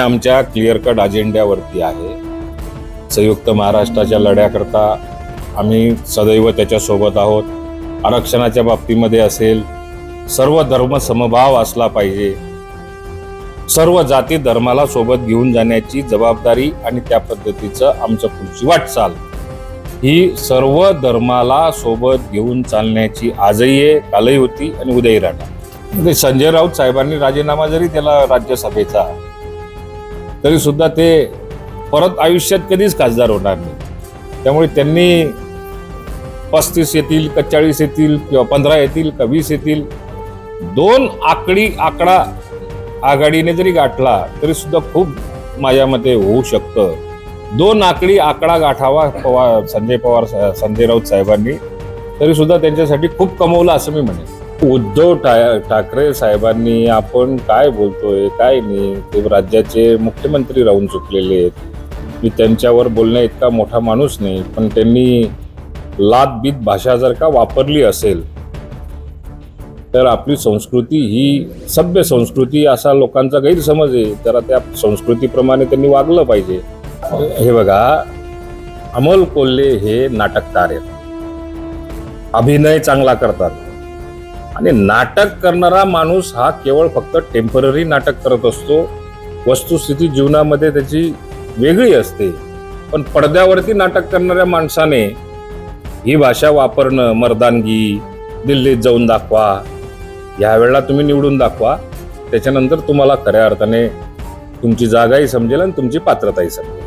आमच्या clear cut अजेंड्यावरती आहे. संयुक्त महाराष्ट्राच्या लढ्याकरता आम्ही सदैव त्याच्यासोबत आहोत. आरक्षणाच्या बाबतीमध्ये असेल सर्व धर्म समभाव असला पाहिजे. सर्व जाती धर्माला सोबत घेऊन जाण्याची जबाबदारी आणि त्या पद्धतीचं आमचं पुढची वाटचाल. ही सर्व धर्माला सोबत घेऊन चालण्याची आजही आहे कालही होती आणि उद्याही राहणार. म्हणजे संजय राऊत साहेबांनी राजीनामा जरी दिला राज्यसभेचा तरीसुद्धा ते परत आयुष्यात कधीच खासदार होणार नाही. त्यामुळे त्यांनी पस्तीस येतील का चाळीस येतील किंवा पंधरा येतील का वीस येतील दोन आकडी आकडा आघाडीने जरी गाठला तरी सुद्धा खूप माझ्या मते होऊ शकतं. दोन आकडी आकडा गाठावा पवार संजय पवार सा- संजय राऊत साहेबांनी तरी सुद्धा त्यांच्यासाठी खूप कमवलं असं मी म्हणेन. उद्धव ठा ठाकरे साहेबांनी आपण काय बोलतोय काय नाही ते राज्याचे मुख्यमंत्री राहून चुकलेले आहेत. मी त्यांच्यावर बोलण्या इतका मोठा माणूस नाही पण त्यांनी लादबीत भाषा जर का वापरली असेल तर आपली संस्कृती ही सभ्य संस्कृती असा लोकांचा गैरसमज आहे. जरा त्या संस्कृतीप्रमाणे त्यांनी वागलं पाहिजे. हे बघा अमोल कोल्हे हे नाटककार आहेत. अभिनय चांगला करतात. आणि नाटक करणारा माणूस हा केवळ फक्त टेंपररी नाटक करत असतो. वस्तुस्थिती जीवनामध्ये त्याची वेगळी असते. पण पडद्यावरती नाटक करणाऱ्या माणसाने ही भाषा वापरणं मर्दानगी दिल्लीत जाऊन दाखवा यावेळेला तुम्ही निवडून दाखवा त्याच्यानंतर तुम्हाला खऱ्या अर्थाने तुमची जागाही समजेल आणि तुमची पात्रताही समजेल.